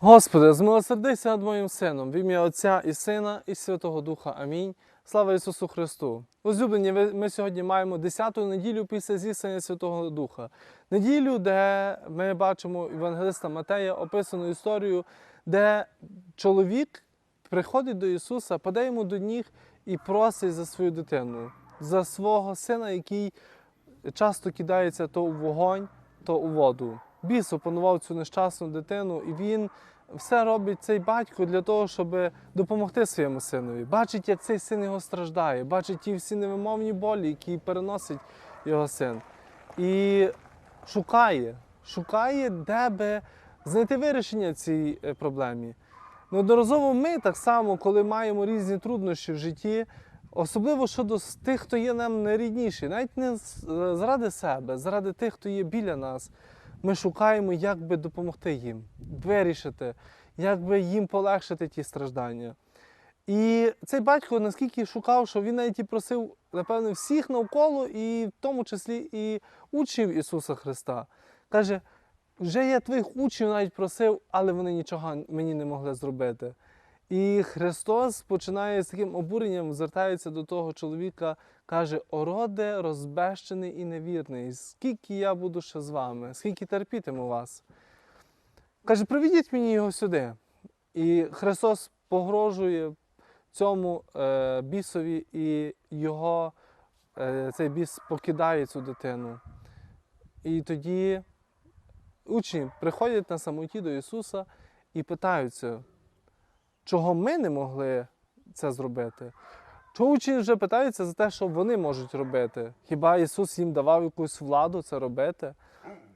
Господи, змилосердися над моїм сином, в ім'я Отця і Сина, і Святого Духа. Амінь. Слава Ісусу Христу! Возлюблені, ми сьогодні маємо 10-ту неділю після зіснення Святого Духа. Неділю, де ми бачимо Євангелиста Матея описану історію, де чоловік приходить до Ісуса, падає йому до ніг і просить за свою дитину, за свого сина, який часто кидається то у вогонь, то у воду. Біс опанував цю нещасну дитину, і він все робить цей батько для того, щоб допомогти своєму синові. Бачить, як цей син його страждає, бачить ті всі невимовні болі, які переносить його син. І шукає, шукає, де би знайти вирішення цій е, проблемі. Неодноразово ми так само, коли маємо різні труднощі в житті, особливо щодо тих, хто є нам найрідніші, навіть не е, заради себе, заради тих, хто є біля нас, ми шукаємо, як би допомогти їм, вирішити, як би їм полегшити ті страждання. І цей батько наскільки шукав, що він навіть і просив, напевно, всіх навколо, і в тому числі і учнів Ісуса Христа. Каже, вже я твоїх учнів навіть просив, але вони нічого мені не могли зробити. І Христос починає з таким обуренням, звертається до того чоловіка, каже: Ороде, розбещений і невірний, скільки я буду ще з вами, скільки терпітиму вас. Каже, приведіть мені його сюди. І Христос погрожує цьому е, бісові, і його е, цей біс покидає цю дитину. І тоді учні приходять на самоті до Ісуса і питаються, чого ми не могли це зробити. Чого учні вже питаються за те, що вони можуть робити. Хіба Ісус їм давав якусь владу це робити?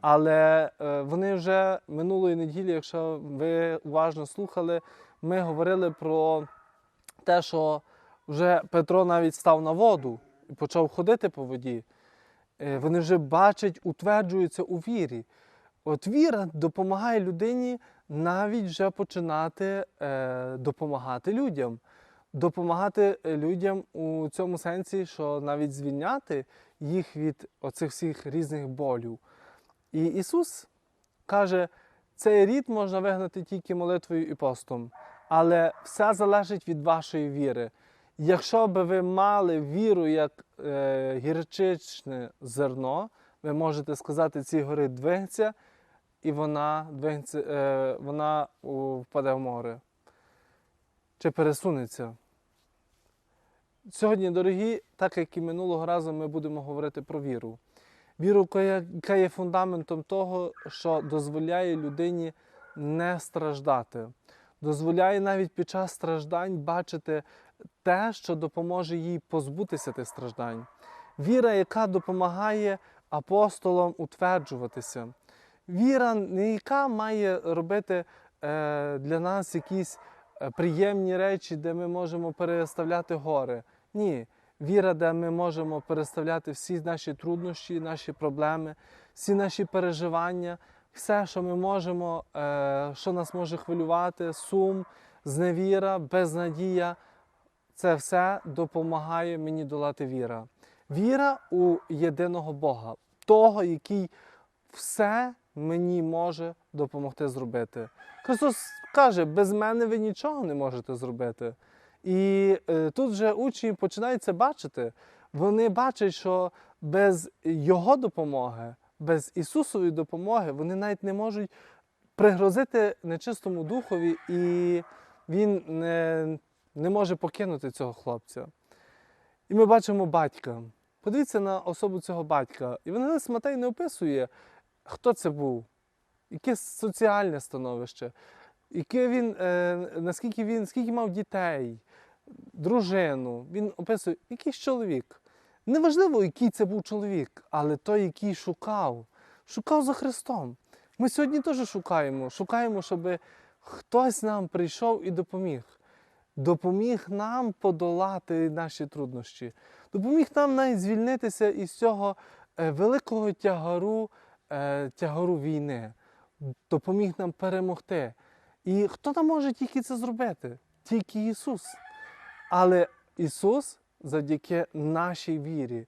Але е, вони вже минулої неділі, якщо ви уважно слухали, ми говорили про те, що вже Петро навіть став на воду і почав ходити по воді. Е, Вони вже бачать, утверджуються у вірі. От віра допомагає людині навіть вже починати е, допомагати людям. Допомагати е, людям у цьому сенсі, що навіть звільняти їх від оцих всіх різних болів. І Ісус каже, цей рід можна вигнати тільки молитвою і постом, але все залежить від вашої віри. Якщо би ви мали віру як е, гірчичне зерно, ви можете сказати цій гори двигнеться, і вона, двигнеться, е, вона впаде в море. Чи пересунеться. Сьогодні, дорогі, так як і минулого разу, ми будемо говорити про віру. Віру, яка є фундаментом того, що дозволяє людині не страждати, дозволяє навіть під час страждань бачити те, що допоможе їй позбутися тих страждань. Віра, яка допомагає апостолам утверджуватися. Віра, не яка має робити е, для нас якісь е, приємні речі, де ми можемо переставляти гори. Ні. Віра, де ми можемо переставляти всі наші труднощі, наші проблеми, всі наші переживання, все, що ми можемо, е, що нас може хвилювати, сум, зневіра, безнадія. Це все допомагає мені долати віра. Віра у єдиного Бога, того, який все мені може допомогти зробити. Христос каже, без мене ви нічого не можете зробити. І е, тут вже учні починають це бачити. Вони бачать, що без Його допомоги, без Ісусової допомоги, вони навіть не можуть пригрозити нечистому духові, і він не, не може покинути цього хлопця. І ми бачимо батька. Подивіться на особу цього батька. Євангелист Матей не описує, хто це був, яке соціальне становище, яке він, е, наскільки він скільки мав дітей, дружину. Він описує якийсь чоловік. Неважливо, який це був чоловік, але той, який шукав, шукав за Христом. Ми сьогодні теж шукаємо, шукаємо, щоб хтось нам прийшов і допоміг. Допоміг нам подолати наші труднощі, допоміг нам навіть звільнитися із цього е, великого тягару, тягару війни, допоміг нам перемогти. І хто нам може тільки це зробити? Тільки Ісус. Але Ісус завдяки нашій вірі,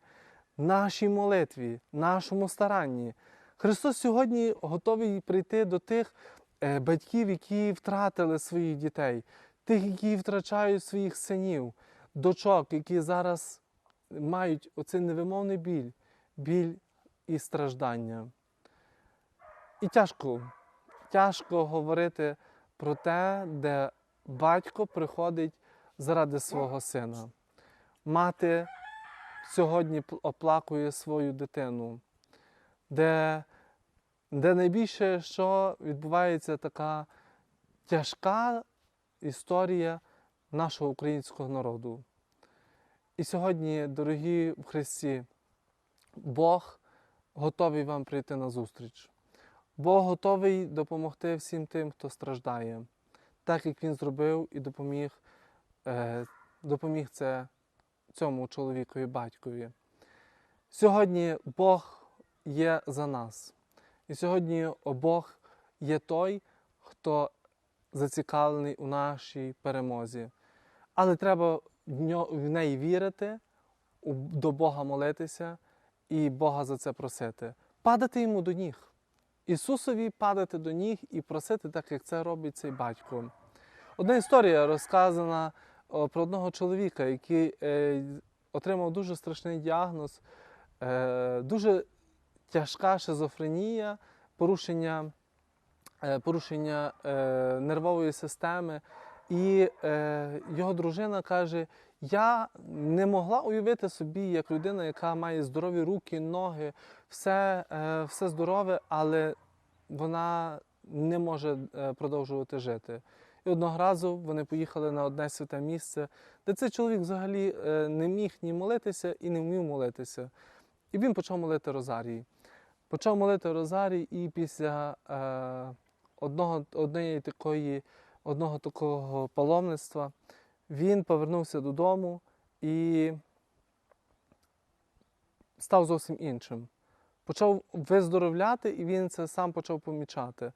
нашій молитві, нашому старанні. Христос сьогодні готовий прийти до тих, е, батьків, які втратили своїх дітей, тих, які втрачають своїх синів, дочок, які зараз мають оцей невимовний біль, біль і страждання. І тяжко, тяжко говорити про те, де батько приходить заради свого сина. Мати сьогодні оплакує свою дитину, де, де найбільше, що відбувається така тяжка історія нашого українського народу. І сьогодні, дорогі в Христі, Бог готовий вам прийти на зустріч. Бог готовий допомогти всім тим, хто страждає, так як Він зробив і допоміг, е, допоміг це цьому чоловікові батькові. Сьогодні Бог є за нас. І сьогодні Бог є той, хто зацікавлений у нашій перемозі. Але треба в неї вірити, до Бога молитися і Бога за це просити. Падати йому до ніг. Ісусові падати до ніг і просити, так як це робить цей батько. Одна історія розказана про одного чоловіка, який е, отримав дуже страшний діагноз, е, дуже тяжка шизофренія, порушення, е, порушення нервової системи. І його дружина каже: Я не могла уявити собі, як людина, яка має здорові руки, ноги, все, е, все здорове, але вона не може е, продовжувати жити. І одного разу вони поїхали на одне святе місце, де цей чоловік взагалі е, не міг ні молитися і не вмів молитися. І він почав молити Розарій. Почав молити Розарій, і після е, одного, однієї такої, одного такого паломництва він повернувся додому і став зовсім іншим. Почав виздоровляти, і він це сам почав помічати.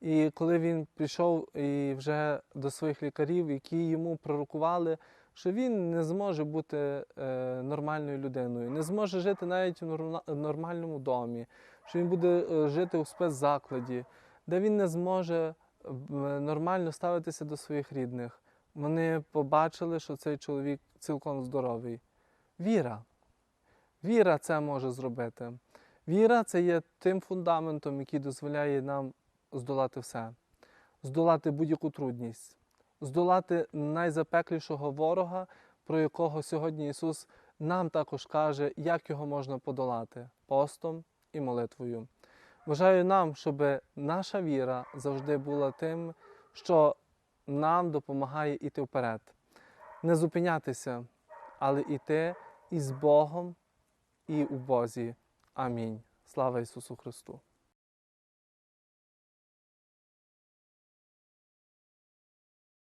І коли він пішов і вже до своїх лікарів, які йому пророкували, що він не зможе бути е, нормальною людиною, не зможе жити навіть в нормальному домі, що він буде е, жити у спецзакладі, де він не зможе нормально ставитися до своїх рідних. Вони побачили, що цей чоловік цілком здоровий. Віра. Віра це може зробити. Віра це є тим фундаментом, який дозволяє нам здолати все, здолати будь-яку трудність, здолати найзапеклішого ворога, про якого сьогодні Ісус нам також каже, як його можна подолати постом і молитвою. Бажаю нам, щоб наша віра завжди була тим, що нам допомагає йти вперед, не зупинятися, але йти із Богом і у Бозі. Амінь. Слава Ісусу Христу!